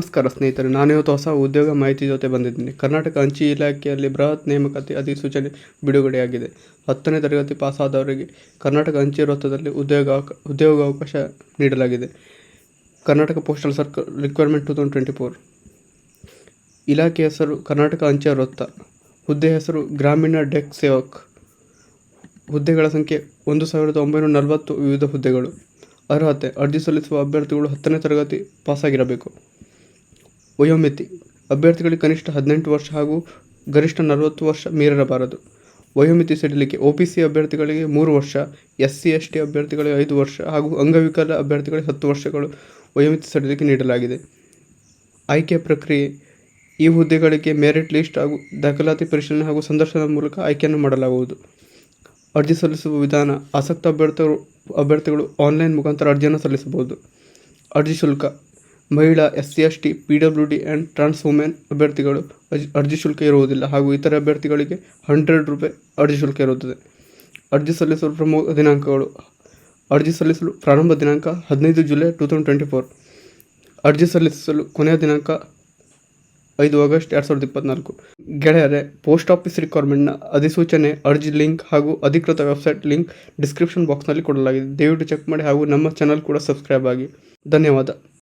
ನಮಸ್ಕಾರ ಸ್ನೇಹಿತರೆ ನಾನು ಇವತ್ತು ಹೊಸ ಉದ್ಯೋಗ ಮಾಹಿತಿ ಜೊತೆ ಬಂದಿದ್ದೀನಿ. ಕರ್ನಾಟಕ ಅಂಚೆ ಇಲಾಖೆಯಲ್ಲಿ ಬೃಹತ್ ನೇಮಕಾತಿ ಅಧಿಸೂಚನೆ ಬಿಡುಗಡೆಯಾಗಿದೆ. ಹತ್ತನೇ ತರಗತಿ ಪಾಸಾದವರಿಗೆ ಕರ್ನಾಟಕ ಅಂಚೆ ವೃತ್ತದಲ್ಲಿ ಉದ್ಯೋಗ ಉದ್ಯೋಗ ಉದ್ಯೋಗಾವಕಾಶ ನೀಡಲಾಗಿದೆ. Karnataka postal circle requirement two thousand twenty four. ಇಲಾಖೆ ಹೆಸರು ಕರ್ನಾಟಕ ಅಂಚೆ ವೃತ್ತ. ಹುದ್ದೆ ಹೆಸರು ಗ್ರಾಮೀಣ ಡೆಕ್ ಸೇವಕ್. ಹುದ್ದೆಗಳ ಸಂಖ್ಯೆ ಒಂದು ಸಾವಿರದ ಒಂಬೈನೂರ ನಲವತ್ತು ವಿವಿಧ ಹುದ್ದೆಗಳು. ಅರ್ಹತೆ, ಅರ್ಜಿ ಸಲ್ಲಿಸುವ ಅಭ್ಯರ್ಥಿಗಳು ಹತ್ತನೇ ತರಗತಿ ಪಾಸಾಗಿರಬೇಕು. ವಯೋಮಿತಿ. ಅಭ್ಯರ್ಥಿಗಳಿಗೆ ಕನಿಷ್ಠ ಹದಿನೆಂಟು ವರ್ಷ ಹಾಗೂ ಗರಿಷ್ಠ ನಲವತ್ತು ವರ್ಷ ಮೀರಿರಬಾರದು. ವಯೋಮಿತಿ ಸಡಿಲಿಕೆ. ಒ ಪಿ ಸಿ ಅಭ್ಯರ್ಥಿಗಳಿಗೆ ಮೂರು ವರ್ಷ, ಎಸ್ ಸಿ, ಎಸ್ ಟಿ ಅಭ್ಯರ್ಥಿಗಳಿಗೆ ಐದು ವರ್ಷ ಹಾಗೂ ಅಂಗವಿಕಲ ಅಭ್ಯರ್ಥಿಗಳಿಗೆ ಹತ್ತು ವರ್ಷಗಳು ವಯೋಮಿತಿ ಸಡಿಲಿಕೆ ನೀಡಲಾಗಿದೆ. ಆಯ್ಕೆ ಪ್ರಕ್ರಿಯೆ. ಈ ಹುದ್ದೆಗಳಿಗೆ ಮೆರಿಟ್ ಲಿಸ್ಟ್ ಹಾಗೂ ದಾಖಲಾತಿ ಪರಿಶೀಲನೆ ಹಾಗೂ ಸಂದರ್ಶನದ ಮೂಲಕ ಆಯ್ಕೆಯನ್ನು ಮಾಡಲಾಗುವುದು. ಅರ್ಜಿ ಸಲ್ಲಿಸುವ ವಿಧಾನ. ಆಸಕ್ತ ಅಭ್ಯರ್ಥಿಗಳು ಅಭ್ಯರ್ಥಿಗಳು ಆನ್ಲೈನ್ ಮುಖಾಂತರ ಅರ್ಜಿಯನ್ನು ಸಲ್ಲಿಸಬಹುದು. ಅರ್ಜಿ ಶುಲ್ಕ. ಮಹಿಳಾ S C S T, P W D and trans women ಅಭ್ಯರ್ಥಿಗಳು ಅರ್ಜಿ- ಶುಲ್ಕ ಇರುವುದಿಲ್ಲ ಹಾಗೂ ಇತರ ಅಭ್ಯರ್ಥಿಗಳಿಗೆ ಹಂಡ್ರೆಡ್ ರೂಪಾಯಿ ಅರ್ಜಿ ಶುಲ್ಕ ಇರುತ್ತದೆ. ಅರ್ಜಿ ಸಲ್ಲಿಸಲು ಪ್ರಮುಖ ದಿನಾಂಕಗಳು. ಅರ್ಜಿ ಸಲ್ಲಿಸಲು ಪ್ರಾರಂಭ ದಿನಾಂಕ ಹದಿನೈದು July two thousand twenty four ಅರ್ಜಿ ಸಲ್ಲಿಸಲು ಕೊನೆಯ ದಿನಾಂಕ ಐದು ಆಗಸ್ಟ್ ಎರಡು ಸಾವಿರದ ಇಪ್ಪತ್ನಾಲ್ಕು. ಗೆಳೆಯರೆ, ಪೋಸ್ಟ್ ಆಫೀಸ್ ರಿಕ್ವೈರ್ಮೆಂಟ್ನ ಅಧಿಸೂಚನೆ, ಅರ್ಜಿ ಲಿಂಕ್ ಹಾಗೂ ಅಧಿಕೃತ ವೆಬ್ಸೈಟ್ ಲಿಂಕ್ ಡಿಸ್ಕ್ರಿಪ್ಷನ್ ಬಾಕ್ಸ್ನಲ್ಲಿ ಕೊಡಲಾಗಿದೆ. ದಯವಿಟ್ಟು ಚೆಕ್ ಮಾಡಿ ಹಾಗೂ ನಮ್ಮ ಚಾನಲ್ ಕೂಡ ಸಬ್ಸ್ಕ್ರೈಬ್ ಆಗಿ. ಧನ್ಯವಾದ.